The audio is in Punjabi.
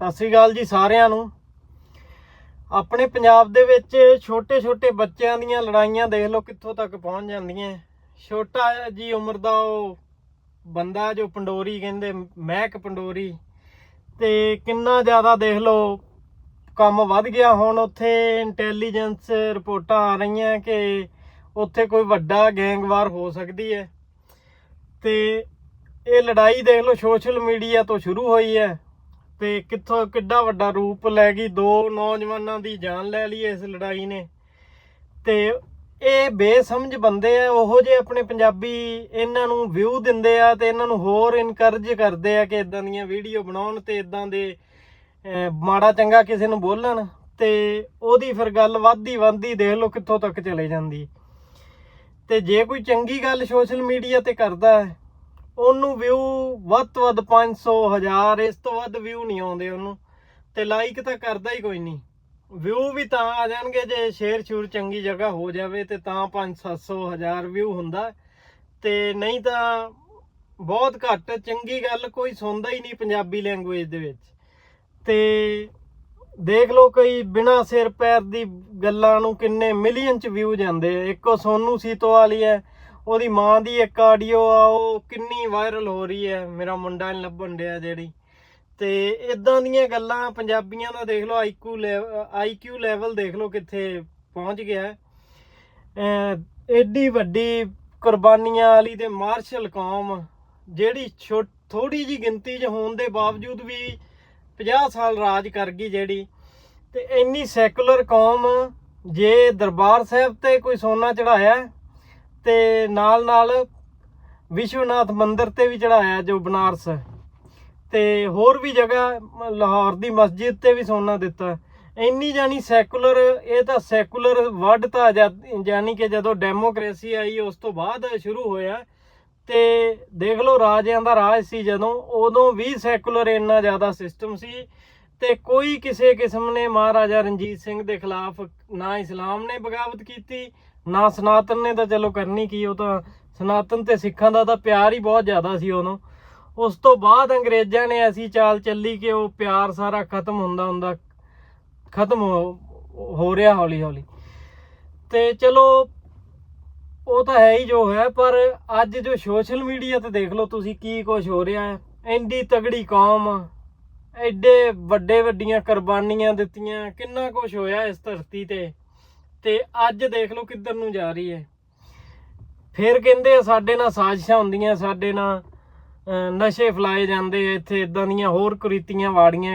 ਸਤਿ ਸ੍ਰੀ ਅਕਾਲ ਜੀ ਸਾਰਿਆਂ ਨੂੰ। ਆਪਣੇ ਪੰਜਾਬ ਦੇ ਵਿੱਚ ਛੋਟੇ-ਛੋਟੇ ਬੱਚਿਆਂ ਦੀਆਂ ਲੜਾਈਆਂ ਦੇਖ ਲਓ ਕਿੱਥੋਂ ਤੱਕ ਪਹੁੰਚ ਜਾਂਦੀਆਂ। ਛੋਟਾ ਜੀ ਉਮਰ ਦਾ ਉਹ ਬੰਦਾ ਜੋ ਪੰਡੋਰੀ ਕਹਿੰਦੇ, ਮਹਿਕ ਪੰਡੋਰੀ। ਤੇ ਕਿੰਨਾ ਜ਼ਿਆਦਾ ਦੇਖ ਲਓ ਕੰਮ ਵੱਧ ਗਿਆ। ਹੁਣ ਉੱਥੇ ਇੰਟੈਲੀਜੈਂਸ ਰਿਪੋਰਟਾਂ ਆ ਰਹੀਆਂ ਕਿ ਉੱਥੇ ਕੋਈ ਵੱਡਾ ਗੈਂਗਵਾਰ ਹੋ ਸਕਦੀ ਹੈ। ਤੇ ਇਹ ਲੜਾਈ ਦੇਖ ਲਓ ਸੋਸ਼ਲ ਮੀਡੀਆ ਤੋਂ ਸ਼ੁਰੂ ਹੋਈ ਹੈ। ਤੇ ਕਿੱਥੋਂ ਕਿੱਡਾ ਵੱਡਾ ਰੂਪ ਲੈ ਗਈ, ਦੋ ਨੌਜਵਾਨਾਂ ਦੀ ਜਾਨ ਲੈ ਲਈ ਇਸ ਲੜਾਈ ਨੇ। ਤੇ ਇਹ ਬੇਸਮਝ ਬੰਦੇ ਆ, ਉਹੋ ਜਿਹੇ ਆਪਣੇ ਪੰਜਾਬੀ ਇਹਨਾਂ ਨੂੰ ਵਿਊ ਦਿੰਦੇ ਆ ਤੇ ਇਹਨਾਂ ਨੂੰ ਹੋਰ ਇਨਕਰੇਜ ਕਰਦੇ ਆ ਕਿ ਇਦਾਂ ਦੀਆਂ ਵੀਡੀਓ ਬਣਾਉਣ ਤੇ ਇਦਾਂ ਦੇ ਮਾੜਾ ਚੰਗਾ ਕਿਸੇ ਨੂੰ ਬੋਲਣ ਤੇ ਉਹਦੀ ਫਿਰ ਗੱਲ ਵੱਧਦੀ ਵੱਧਦੀ ਦੇਖ ਲਓ ਕਿੱਥੋਂ ਤੱਕ ਚਲੇ ਜਾਂਦੀ। ਤੇ ਜੇ ਕੋਈ ਚੰਗੀ ਗੱਲ ਸੋਸ਼ਲ ਮੀਡੀਆ ਤੇ ਕਰਦਾ ਹੈ ਉਹਨੂੰ ਵਿਊ ਵੱਧ ਤੋਂ ਵੱਧ 500 1000 ਇਸ ਤੋਂ ਵੱਧ ਵਿਊ ਨਹੀਂ ਆਉਂਦੇ ਉਹਨੂੰ। ਤੇ ਲਾਈਕ ਤਾਂ ਕਰਦਾ ਹੀ ਕੋਈ ਨਹੀਂ। ਵਿਊ ਵੀ ਤਾਂ ਆ ਜਾਣਗੇ ਜੇ ਸ਼ੇਅਰ ਸ਼ੂਰ ਚੰਗੀ ਜਗ੍ਹਾ ਹੋ ਜਾਵੇ ਤੇ ਤਾਂ 5 700 1000 ਵਿਊ ਹੁੰਦਾ। ਤੇ ਨਹੀਂ ਤਾਂ ਬਹੁਤ ਘੱਟ, ਚੰਗੀ ਗੱਲ ਕੋਈ ਸੁਣਦਾ ਹੀ ਨਹੀਂ ਪੰਜਾਬੀ ਲੈਂਗੁਏਜ ਦੇ ਵਿੱਚ। ਤੇ ਦੇਖ ਲਓ ਕਈ ਬਿਨਾ ਸਿਰ ਪੈਰ ਦੀ ਗੱਲਾਂ ਨੂੰ ਕਿੰਨੇ ਮਿਲੀਅਨ ਚ ਵਿਊ ਜਾਂਦੇ ਆ। ਇੱਕੋ ਸੋਨੂ ਸੀਤੋ ਵਾਲੀ ਹੈ ਉਹਦੀ ਮਾਂ ਦੀ ਇੱਕ ਆਡੀਓ ਆ, ਉਹ ਕਿੰਨੀ ਵਾਇਰਲ ਹੋ ਰਹੀ ਹੈ, ਮੇਰਾ ਮੁੰਡਾ ਨਹੀਂ ਲੱਭਣ ਡਿਆ ਜਿਹੜੀ। ਤੇ ਇਦਾਂ ਦੀਆਂ ਗੱਲਾਂ ਪੰਜਾਬੀਆਂ ਦਾ ਦੇਖ ਲਓ ਆਈਕਿਊ ਆਈਕਿਊ ਲੈਵਲ ਦੇਖ ਲਓ ਕਿੱਥੇ ਪਹੁੰਚ ਗਿਆ ਐਡੀ ਵੱਡੀ ਕੁਰਬਾਨੀਆਂ ਵਾਲੀ ਤੇ ਮਾਰਸ਼ਲ ਕੌਮ, ਜਿਹੜੀ ਥੋੜੀ ਜੀ ਗਿਣਤੀ 'ਚ ਹੋਣ ਦੇ ਬਾਵਜੂਦ ਵੀ 50 ਸਾਲ ਰਾਜ ਕਰ ਗਈ ਜਿਹੜੀ। ਤੇ ਇੰਨੀ ਸੈਕੂਲਰ ਕੌਮ, ਜੇ ਦਰਬਾਰ ਸਾਹਿਬ ਤੇ ਕੋਈ ਸੋਨਾ ਚੜਾਇਆ ਤੇ ਨਾਲ ਨਾਲ ਵਿਸ਼ਵਨਾਥ ਮੰਦਿਰ ਤੇ ਵੀ ਚੜਾਇਆ ਜੋ ਬਨਾਰਸ। ਹੈ ਤੇ ਹੋਰ ਵੀ ਜਗ੍ਹਾ ਲਾਹੌਰ ਦੀ ਮਸਜਿਦ ਤੇ ਵੀ ਸੋਨਾ ਦਿੱਤਾ। ਇੰਨੀ ਜਾਨੀ ਸੈਕੂਲਰ, ਇਹ ਤਾਂ ਸੈਕੂਲਰ ਵਰਡ ਤਾਂ ਜਦ- ਜਾਨੀ ਕਿ ਜਦੋਂ ਡੈਮੋਕ੍ਰੇਸੀ ਆਈ, ਉਸ ਤੋਂ ਬਾਅਦ ਸ਼ੁਰੂ ਹੋਇਆ। ਤੇ ਦੇਖ ਲਓ ਰਾਜਿਆਂ ਦਾ ਰਾਜ ਸੀ ਜਦੋਂ, ਉਦੋਂ ਵੀ ਸੈਕੂਲਰ ਇੰਨਾ ਜ਼ਿਆਦਾ ਸਿਸਟਮ ਸੀ। ਤੇ ਕੋਈ ਕਿਸੇ ਕਿਸਮ ਨੇ ਮਹਾਰਾਜਾ ਰਣਜੀਤ ਸਿੰਘ ਦੇ ਖਿਲਾਫ ਨਾ ਇਸਲਾਮ ਨੇ ਬਗਾਵਤ ਕੀਤੀ, ਨਾ ਸਨਾਤਨ ਨੇ ਤਾਂ ਚਲੋ ਕਰਨੀ ਕੀ, ਉਹ ਤਾਂ ਸਨਾਤਨ ਤੇ ਸਿੱਖਾਂ ਦਾ ਤਾਂ ਪਿਆਰ ਹੀ ਬਹੁਤ ਜ਼ਿਆਦਾ ਸੀ ਉਦੋਂ ਉਸ ਤੋਂ ਬਾਅਦ ਅੰਗਰੇਜ਼ਾਂ ਨੇ ਐਸੀ ਚਾਲ ਚੱਲੀ ਕਿ ਉਹ ਪਿਆਰ ਸਾਰਾ ਖਤਮ ਹੁੰਦਾ ਹੁੰਦਾ ਖਤਮ ਹੋ ਹੋ ਰਿਹਾ ਹੌਲੀ ਹੌਲੀ ਤੇ ਚਲੋ ਉਹ ਤਾਂ ਹੈ ਹੀ ਜੋ ਹੈ, ਪਰ ਅੱਜ ਜੋ ਸੋਸ਼ਲ ਮੀਡੀਆ ਤੇ ਦੇਖ ਲਓ ਤੁਸੀਂ ਕੀ ਕੁਝ ਹੋ ਰਿਹਾ ਹੈ। ਇੰਡੀ ਤਗੜੀ ਕੌਮ ਐਡੇ ਵੱਡੇ ਵੱਡੀਆਂ ਕੁਰਬਾਨੀਆਂ ਦਿੱਤੀਆਂ, ਕਿੰਨਾ ਕੁਝ ਹੋਇਆ ਇਸ ਧਰਤੀ ਤੇ। ਤੇ ਅੱਜ ਦੇਖ ਲਓ ਕਿੱਧਰ ਨੂੰ ਜਾ ਰਹੀ ਹੈ। ਫਿਰ ਕਹਿੰਦੇ ਆ, ਸਾਡੇ ਨਾਲ ਸਾਜ਼ਿਸ਼ਾਂ ਹੁੰਦੀਆਂ, ਸਾਡੇ ਨਾਲ ਨਸ਼ੇ ਫਲਾਏ ਜਾਂਦੇ ਇੱਥੇ ਇਦਾਂ ਦੀਆਂ ਹੋਰ ਕੁਰੀਤੀਆਂ ਵਾੜੀਆਂ